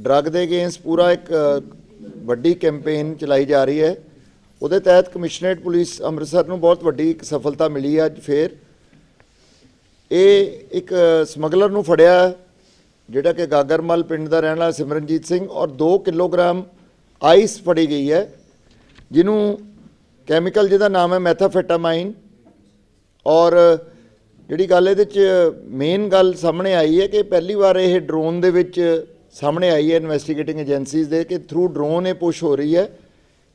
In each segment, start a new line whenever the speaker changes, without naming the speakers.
Drug ਦੇ against ਪੂਰਾ ਇੱਕ ਵੱਡੀ ਕੈਂਪੇਨ ਚਲਾਈ ਜਾ ਰਹੀ ਹੈ। ਉਹਦੇ ਤਹਿਤ ਕਮਿਸ਼ਨਰੇਟ ਪੁਲਿਸ ਅੰਮ੍ਰਿਤਸਰ ਨੂੰ ਬਹੁਤ ਵੱਡੀ ਇੱਕ ਸਫਲਤਾ ਮਿਲੀ ਹੈ ਅੱਜ ਫੇਰ। ਇਹ ਇੱਕ ਸਮਗਲਰ ਨੂੰ ਫੜਿਆ, ਜਿਹੜਾ ਕਿ ਗਾਗਰਮਲ ਪਿੰਡ ਦਾ ਰਹਿਣ ਵਾਲਾ ਸਿਮਰਨਜੀਤ ਸਿੰਘ ਔਰ 2 ਕਿਲੋਗ੍ਰਾਮ ਆਈਸ ਫੜੀ ਗਈ ਹੈ, ਜਿਹਨੂੰ ਕੈਮੀਕਲ ਜਿਹਦਾ ਨਾਮ ਹੈ ਮੈਥਾਫੈਟਾਮਾਈਨ। ਔਰ ਜਿਹੜੀ ਗੱਲ ਇਹਦੇ ਚ ਮੇਨ ਗੱਲ ਸਾਹਮਣੇ ਆਈ ਹੈ ਕਿ ਪਹਿਲੀ ਵਾਰ ਇਹ ਡਰੋਨ ਦੇ ਵਿੱਚ ਸਾਹਮਣੇ ਆਈ ਹੈ ਇਨਵੈਸਟੀਗੇਟਿੰਗ ਏਜੰਸੀਜ਼ ਦੇ ਕਿ ਥਰੂ ਡਰੋਨ ਇਹ ਪੁਸ਼ ਹੋ ਰਹੀ ਹੈ।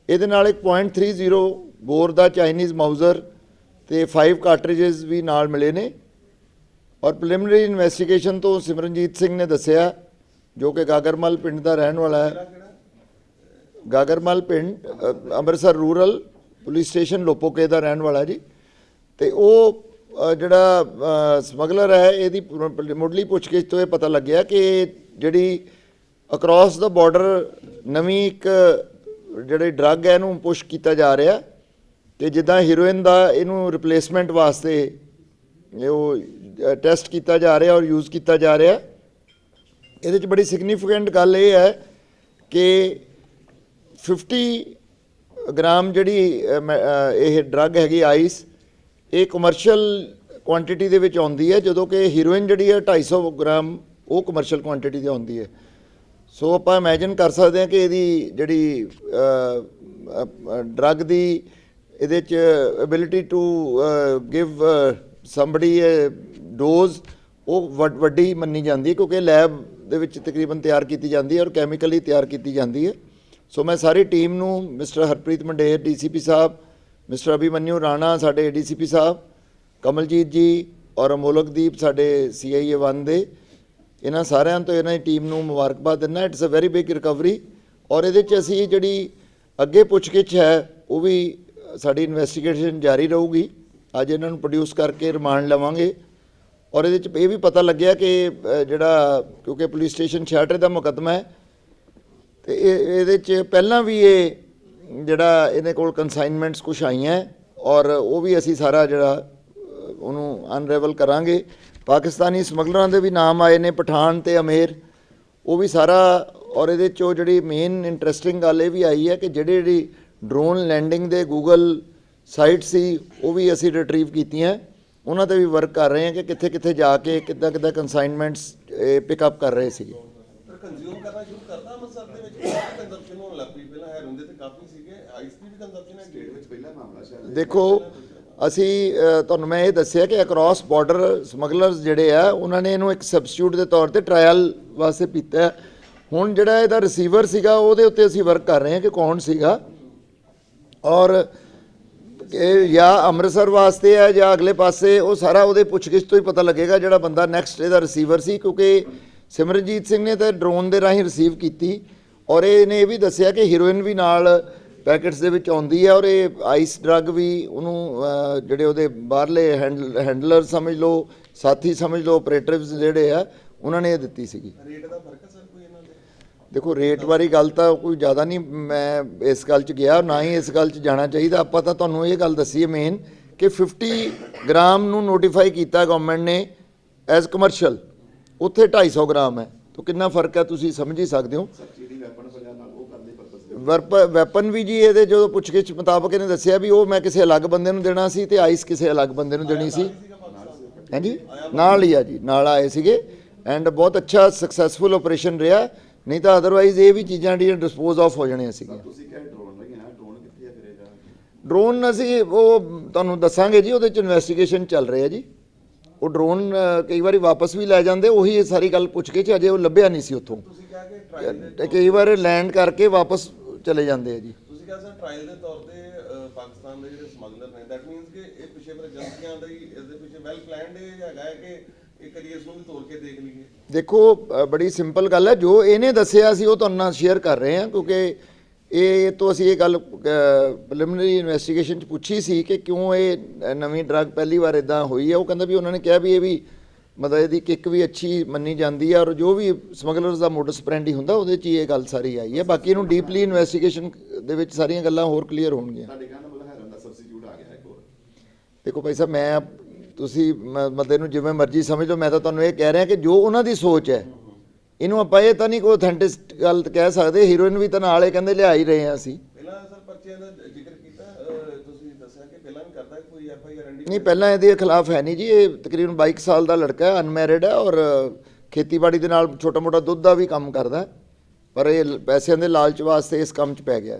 ਇਹਦੇ ਨਾਲ ਇੱਕ .30 ਬੋਰ ਦਾ ਚਾਈਨੀਜ਼ ਮਾਊਜ਼ਰ ਤੇ 5 ਕਾਰਟ੍ਰਿਜਸ ਵੀ ਨਾਲ ਮਿਲੇ ਨੇ। ਔਰ ਪ੍ਰੀਲਿਮਿਨਰੀ ਇਨਵੈਸਟੀਗੇਸ਼ਨ ਤੋਂ ਸਿਮਰਨਜੀਤ ਸਿੰਘ ਨੇ ਦੱਸਿਆ, ਜੋ ਕਿ ਗਾਗਰਮਲ ਪਿੰਡ ਦਾ ਰਹਿਣ ਵਾਲਾ ਹੈ। ਗਾਗਰਮਲ ਪਿੰਡ Amritsar rural police station Lopoke ਦਾ ਰਹਿਣ ਵਾਲਾ ਜੀ। ਤੇ ਉਹ ਜਿਹੜਾ ਸਮਗਲਰ ਹੈ ਇਹਦੀ ਮੁੱਢਲੀ ਪੁੱਛਗਿੱਛ ਤੋਂ ਇਹ ਪਤਾ ਲੱਗਿਆ ਕਿ ਜਿਹੜੀ ਅਕ੍ਰੋਸ ਦਾ ਬਾਰਡਰ ਨਵੀਂ ਇੱਕ ਜਿਹੜੀ ਡਰੱਗ ਹੈ ਇਹਨੂੰ ਪੁਸ਼ ਕੀਤਾ ਜਾ ਰਿਹਾ ਤੇ ਜਿੱਦਾਂ ਹੀਰੋਇਨ ਦਾ ਇਹਨੂੰ ਰਿਪਲੇਸਮੈਂਟ ਵਾਸਤੇ ਉਹ ਟੈਸਟ ਕੀਤਾ ਜਾ ਰਿਹਾ ਔਰ ਯੂਜ਼ ਕੀਤਾ ਜਾ ਰਿਹਾ ਇਹਦੇ ਚ ਬੜੀ ਸਿਗਨੀਫੀਕੈਂਟ ਗੱਲ ਇਹ ਹੈ ਕਿ 50 ਗ੍ਰਾਮ ਜਿਹੜੀ ਅ, ਇਹ ਡਰੱਗ ਹੈਗੀ ਆਈਸ ਇਹ ਕਮਰਸ਼ੀਅਲ ਕੁਆਂਟੀਟੀ ਦੇ ਵਿੱਚ ਆਉਂਦੀ ਹੈ, ਜਦੋਂ ਕਿ ਹੀਰੋਇਨ ਜਿਹੜੀ ਹੈ 250 ਗ੍ਰਾਮ, ਉਹ ਕਮਰਸ਼ੀਅਲ ਕੁਆਂਟੀਟੀ ਤੇ ਆਉਂਦੀ ਹੈ। ਸੋ ਆਪਾਂ ਇਮੇਜਿਨ ਕਰ ਸਕਦੇ ਹਾਂ ਕਿ ਇਹਦੀ ਜਿਹੜੀ ਡਰੱਗ ਦੀ ਇਹਦੇ ਚ ability to give somebody dose ਉਹ ਵੱਡ- ਵੱਡੀ ਮੰਨੀ ਜਾਂਦੀ ਹੈ, ਕਿਉਂਕਿ ਲੈਬ ਦੇ ਵਿੱਚ ਤਕਰੀਬਨ ਤਿਆਰ ਕੀਤੀ ਜਾਂਦੀ ਹੈ ਔਰ ਕੈਮੀਕਲੀ ਤਿਆਰ ਕੀਤੀ ਜਾਂਦੀ ਹੈ। ਸੋ ਮੈਂ ਸਾਰੀ ਟੀਮ ਨੂੰ ਮਿਸਟਰ ਹਰਪ੍ਰੀਤ ਮੰਡੇਰ, ਡੀਸੀਪੀ ਸਾਹਿਬ ਮਿਸਟਰ ਅਭਿਮਨਿਊ ਰਾਣਾ ਸਾਡੇ ਏਡੀਸੀਪੀ ਸਾਹਿਬ, ਕਮਲਜੀਤ ਜੀ ਔਰ ਅਮੋਲਕਦੀਪ ਸਾਡੇ ਸੀਆਈਏ 1 ਦੇ, ਇਹਨਾਂ ਸਾਰਿਆਂ ਤੋਂ ਇਹਨਾਂ ਦੀ ਟੀਮ ਨੂੰ ਮੁਬਾਰਕਬਾਦ ਦਿੰਦਾ। It's a very big recovery ਔਰ ਇਹਦੇ ਚ ਅਸੀਂ ਜਿਹੜੀ ਅੱਗੇ ਪੁੱਛਗਿੱਛ ਹੈ, ਉਹ ਵੀ ਸਾਡੀ ਇਨਵੈਸਟੀਗੇਸ਼ਨ ਜਾਰੀ ਰਹੂਗੀ। ਅੱਜ ਇਹਨਾਂ ਨੂੰ ਪ੍ਰੋਡਿਊਸ ਕਰਕੇ ਰਿਮਾਂਡ ਲਵਾਂਗੇ ਔਰ ਇਹਦੇ ਚ ਇਹ ਵੀ ਪਤਾ ਲੱਗਿਆ ਕਿ ਜਿਹੜਾ ਕਿਉਂਕਿ ਪੁਲਿਸ ਸਟੇਸ਼ਨ ਛਿਆਟੇ ਦਾ ਮੁਕੱਦਮਾ ਹੈ, ਤੇ ਇਹ, ਇਹਦੇ ਚ ਪਹਿਲਾਂ ਵੀ ਇਹ ਜਿਹੜਾ ਇਹਦੇ ਕੋਲ ਕਨਸਾਈਨਮੈਂਟਸ ਕੁਝ ਆਈਆਂ ਔਰ ਉਹ ਵੀ ਅਸੀਂ ਸਾਰਾ ਜਿਹੜਾ ਉਹਨੂੰ ਅਨਰੇਵਲ ਕਰਾਂਗੇ। ਪਾਕਿਸਤਾਨੀ ਸਮਗਲਰਾਂ ਦੇ ਵੀ ਨਾਮ ਆਏ ਨੇ, ਪਠਾਨ ਤੇ ਅਮੇਰ। ਉਹ ਵੀ ਸਾਰਾ, ਔਰ ਇਹਦੇ ਚੋਂ ਜਿਹੜੀ ਮੇਨ ਇੰਟਰਸਟਿੰਗ ਗੱਲ ਇਹ ਵੀ ਆਈ ਹੈ ਕਿ ਜਿਹੜੇ ਜਿਹੜੀ ਡਰੋਨ ਲੈਂਡਿੰਗ ਦੇ ਗੂਗਲ ਸਾਈਟ ਸੀ, ਉਹ ਵੀ ਅਸੀਂ ਰਿਟਰੀਵ ਕੀਤੀਆਂ ਉਹਨਾਂ ਤੇ ਵੀ ਵਰਕ ਕਰ ਰਹੇ ਹਾਂ ਕਿ ਕਿੱਥੇ ਕਿੱਥੇ ਜਾ ਕੇ ਕਿੱਦਾਂ ਕਿੱਦਾਂ ਕਨਸਾਈਨਮੈਂਟਸ ਪਿਕ ਅਪ ਕਰ ਰਹੇ ਸੀਗੇ।
ਕੰਜ਼ਿਊਮ ਕਰਨਾ ਸ਼ੁਰੂ ਕਰਤਾ ਅੰਮ੍ਰਿਤਸਰ ਦੇ ਵਿੱਚ ਕੰਜ਼ੰਪਸ਼ਨ ਹੋਣ ਲੱਗ ਪਈ। ਪਹਿਲਾਂ ਹੈਰੋਇਨ ਦੇ ਤੇ ਕਾਫੀ
ਦੇਖੋ, ਅਸੀਂ ਤੁਹਾਨੂੰ ਮੈਂ ਇਹ ਦੱਸਿਆ ਕਿ ਅਕ੍ਰੋਸ ਬਾਰਡਰ ਸਮਗਲਰਸ ਜਿਹੜੇ ਆ, ਉਹਨਾਂ ਨੇ ਇਹਨੂੰ ਇੱਕ ਸਬਸਟੀਟਿਊਟ ਦੇ ਤੌਰ ਤੇ ਟ੍ਰਾਇਲ ਵਾਸਤੇ ਪੀਤਾ। ਹੁਣ ਜਿਹੜਾ ਇਹਦਾ ਰਿਸੀਵਰ ਸੀਗਾ, ਉਹਦੇ ਉੱਤੇ ਅਸੀਂ ਵਰਕ ਕਰ ਰਹੇ ਹਾਂ ਕਿ ਕੌਣ ਸੀਗਾ। ਔਰ ਇਹ ਜਾਂ ਅੰਮ੍ਰਿਤਸਰ ਵਾਸਤੇ ਹੈ ਜਾਂ ਅਗਲੇ ਪਾਸੇ, ਉਹ ਸਾਰਾ ਉਹਦੇ ਪੁੱਛਗਿੱਛ ਤੋਂ ਹੀ ਪਤਾ ਲੱਗੇਗਾ ਜਿਹੜਾ ਬੰਦਾ ਨੈਕਸਟ ਇਹਦਾ ਰਿਸੀਵਰ ਸੀ, ਕਿਉਂਕਿ ਸਿਮਰਨਜੀਤ ਸਿੰਘ ਨੇ ਤਾਂ ਡਰੋਨ ਦੇ ਰਾਹੀਂ ਰਿਸੀਵ ਕੀਤੀ। ਔਰ ਇਹਨੇ ਇਹ ਵੀ ਦੱਸਿਆ ਕਿ ਹੀਰੋਇਨ ਵੀ ਨਾਲ ਪੈਕੇਟਸ ਦੇ ਵਿੱਚ ਆਉਂਦੀ ਹੈ ਔਰ ਇਹ ਆਈਸ ਡਰੱਗ ਵੀ ਉਹਨੂੰ ਜਿਹੜੇ ਉਹਦੇ ਬਾਹਰਲੇ ਹੈਂਡਲਰ ਸਮਝ ਲਓ ਸਾਥੀ ਸਮਝ ਲਓ ਆਪਰੇਟਰਸ ਜਿਹੜੇ ਆ ਉਹਨਾਂ ਨੇ ਇਹ ਦਿੱਤੀ ਸੀਗੀ।
ਰੇਟ ਦਾ ਫ਼ਰਕ ਹੈ ਸਰ ਕੋਈ ਇਹਨਾਂ ਦੇ?
ਦੇਖੋ ਰੇਟ ਵਾਲੀ ਗੱਲ ਤਾਂ ਕੋਈ ਜ਼ਿਆਦਾ ਨਹੀਂ ਮੈਂ ਇਸ ਗੱਲ 'ਚ ਗਿਆ ਨਾ ਹੀ ਇਸ ਗੱਲ 'ਚ ਜਾਣਾ ਚਾਹੀਦਾ। ਆਪਾਂ ਤਾਂ ਤੁਹਾਨੂੰ ਇਹ ਗੱਲ ਦੱਸੀ ਹੈ ਮੇਨ ਕਿ 50 ਗ੍ਰਾਮ ਨੂੰ ਨੋਟੀਫਾਈ ਕੀਤਾ ਗਵਰਨਮੈਂਟ ਨੇ ਐਜ਼ ਕਮਰਸ਼ੀਅਲ ਉੱਥੇ 250 ਗ੍ਰਾਮ ਹੈ। ਤਾਂ ਕਿੰਨਾ ਫ਼ਰਕ ਹੈ ਤੁਸੀਂ ਸਮਝ ਹੀ ਸਕਦੇ ਹੋ
ਜਿਹੜੀ ਵੈਪਨ ਫੜਿਆ ਨਾਲ ਉਹ ਕਰਨ ਦੇ ਪਰਪਸ ਦੇ
ਵਰਪ ਵੈਪਨ ਵੀ ਜੀ ਇਹਦੇ ਜਦੋਂ ਪੁੱਛਗਿੱਛ ਮੁਤਾਬਕ ਇਹਨੇ ਦੱਸਿਆ ਵੀ ਉਹ ਮੈਂ ਕਿਸੇ ਅਲੱਗ ਬੰਦੇ ਨੂੰ ਦੇਣਾ ਸੀ ਤੇ ਆਈਸ ਕਿਸੇ ਅਲੱਗ ਬੰਦੇ ਨੂੰ ਦੇਣੀ ਸੀ। ਹਾਂਜੀ? ਨਾਲ ਹੀ ਆ ਜੀ ਨਾਲ ਆਏ ਸੀਗੇ ਐਂਡ ਬਹੁਤ ਅੱਛਾ ਸਕਸੈਸਫੁਲ ਆਪਰੇਸ਼ਨ ਰਿਹਾ। ਨਹੀਂ ਤਾਂ ਅਦਰਵਾਈਜ਼ ਇਹ ਵੀ ਚੀਜ਼ਾਂ ਜਿਹੜੀਆਂ ਡਿਸਪੋਜ਼ ਆਫ ਹੋ ਜਾਣੀਆਂ ਸੀਗੀਆਂ।
ਤੁਸੀਂ ਕਿਹਾ ਡਰੋਨ ਹੈ ਡਰੋਨ ਕਿੱਥੇ ਆ ਫਿਰ ਇਹਦਾ?
ਡਰੋਨ ਅਸੀਂ ਉਹ ਤੁਹਾਨੂੰ ਦੱਸਾਂਗੇ ਜੀ ਉਹਦੇ ਚ ਇਨਵੈਸਟੀਗੇਸ਼ਨ ਚੱਲ ਰਹੀ ਹੈ ਜੀ। ਉਹ ਡਰੋਨ ਕਈ ਵਾਰੀ ਵਾਪਸ ਵੀ ਲੈ ਜਾਂਦੇ ਉਹੀ ਸਾਰੀ ਗੱਲ ਪੁੱਛ ਕੇ ਚ ਅਜੇ ਉਹ ਲੱਭਿਆ ਨਹੀਂ ਸੀ ਉੱਥੋਂ। ਕਈ ਵਾਰ ਲੈਂਡ ਕਰਕੇ ਵਾਪਸ ਚਲੇ ਜਾਂਦੇ ਆ ਜੀ।
ਤੁਸੀਂ ਕਿਹਾ ਸਰ ਟ੍ਰਾਇਲ ਦੇ ਤੌਰ ਤੇ ਅਹ, ਪਾਕਿਸਤਾਨ ਦੇ ਜਿਹੜੇ ਸਮਗਲਰ ਨੇ ਦੈਟ ਮੀਨਸ ਕਿ ਇਹ ਪਿੱਛੇ ਫਿਰ ਏਜੰਸੀਆਂ ਦਾ ਇਸ ਦੇ ਪਿੱਛੇ ਵੈਲ ਪਲਾਨਡ ਇਹ ਹੈਗਾ ਹੈ ਕਿ ਇੱਕ ਵਾਰੀ ਇਸ ਨੂੰ ਵੀ ਤੋੜ ਕੇ ਦੇਖ ਲਈਏ।
ਦੇਖੋ ਅ, ਬੜੀ ਸਿੰਪਲ ਗੱਲ ਹੈ। ਜੋ ਇਹਨੇ ਦੱਸਿਆ ਸੀ ਉਹ ਤੁਹਾਨੂੰ ਨਾਲ ਸ਼ੇਅਰ ਕਰ ਰਹੇ ਹਾਂ ਕਿਉਂਕਿ ਇਹ ਤੋਂ ਅਸੀਂ ਇਹ ਗੱਲ ਪ੍ਰੀਲਿਮਿਨਰੀ ਇਨਵੈਸਟੀਗੇਸ਼ਨ ਚ ਪੁੱਛੀ ਸੀ ਕਿ ਕਿਉਂ ਇਹ ਨਵੀਂ ਡਰੱਗ ਪਹਿਲੀ ਵਾਰ ਇਦਾਂ ਹੋਈ ਹੈ। ਉਹ ਕਹਿੰਦਾ ਵੀ ਉਹਨਾਂ ਨੇ ਕਿਹਾ ਵੀ ਇਹ ਵੀ ਮਤਲਬ ਇਹਦੀ ਕਿੱਕ ਵੀ ਅੱਛੀ ਮੰਨੀ ਜਾਂਦੀ ਹੈ ਔਰ ਜੋ ਵੀ ਸਮਗਲਰਸ ਦਾ ਮੋਡਸ ਪ੍ਰੈਂਡੀ ਹੁੰਦਾ ਉਹਦੇ ਚ ਹੀ ਇਹ ਗੱਲ ਸਾਰੀ ਆਈ ਹੈ ਬਾਕੀ ਇਹਨੂੰ ਡੀਪਲੀ ਇਨਵੈਸਟੀਗੇਸ਼ਨ ਦੇ ਵਿੱਚ ਸਾਰੀਆਂ ਗੱਲਾਂ ਹੋਰ ਕਲੀਅਰ ਹੋਣਗੀਆਂ।
ਤੁਹਾਡੇ ਕਹਿਣ ਦਾ ਮਤਲਬ ਹੈਰਨ ਦਾ ਸਬਸਟੀਟਿਊਟ ਆ ਗਿਆ ਇੱਕ ਹੋਰ।
ਦੇਖੋ ਭਾਈ ਸਾਹਿਬ ਮੈਂ ਤੁਸੀਂ ਮ- ਮਤੇ ਨੂੰ ਜਿਵੇਂ ਮਰਜ਼ੀ ਸਮਝ ਲਓ ਮੈਂ ਤਾਂ ਤੁਹਾਨੂੰ ਇਹ ਕਹਿ ਰਿਹਾ ਕਿ ਜੋ ਉਹਨਾਂ ਦੀ ਸੋਚ ਹੈ ਇਹਨੂੰ ਆਪਾਂ ਇਹ ਤਾਂ ਨਹੀਂ ਕੋਈ ਅਥੈਂਟਿਸਟ ਗੱਲ ਕਹਿ ਸਕਦੇ ਹੀਰੋਇਨ ਵੀ ਤਾਂ ਨਾਲ ਕਹਿੰਦੇ ਲਿਆ ਹੀ ਰਹੇ ਹਾਂ ਅਸੀਂ।
ਪਹਿਲਾਂ ਸਰ ਪਰਚਿਆਂ ਦਾ ਜ਼ਿਕਰ ਦੱਸਿਆ ਕਿ ਪਹਿਲਾਂ ਵੀ ਕਰਦਾ ਕੋਈ ਐਫ ਆਈ ਆਰ ਐਂਡੀ
ਨਹੀਂ ਪਹਿਲਾਂ ਇਹਦੇ ਖਿਲਾਫ ਹੈ ਨਹੀਂ ਜੀ ਇਹ ਤਕਰੀਬਨ 22 ਸਾਲ ਦਾ ਲੜਕਾ ਹੈ ਅਨਮੈਰਿਡ ਹੈ ਔਰ ਖੇਤੀਬਾੜੀ ਦੇ ਨਾਲ ਛੋਟਾ ਮੋਟਾ ਦੁੱਧ ਦਾ ਵੀ ਕੰਮ ਕਰਦਾ ਹੈ। ਪਰ ਇਹ ਪੈਸਿਆਂ ਦੇ ਲਾਲਚ ਵਾਸਤੇ ਇਸ ਕੰਮ 'ਚ ਪੈ ਗਿਆ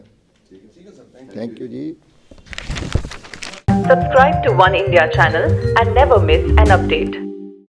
ਠੀਕ ਹੈ ਸਰ ਥੈਂਕ
ਥੈਂਕ ਯੂ ਜੀ
Subscribe to One India channel and never miss an update.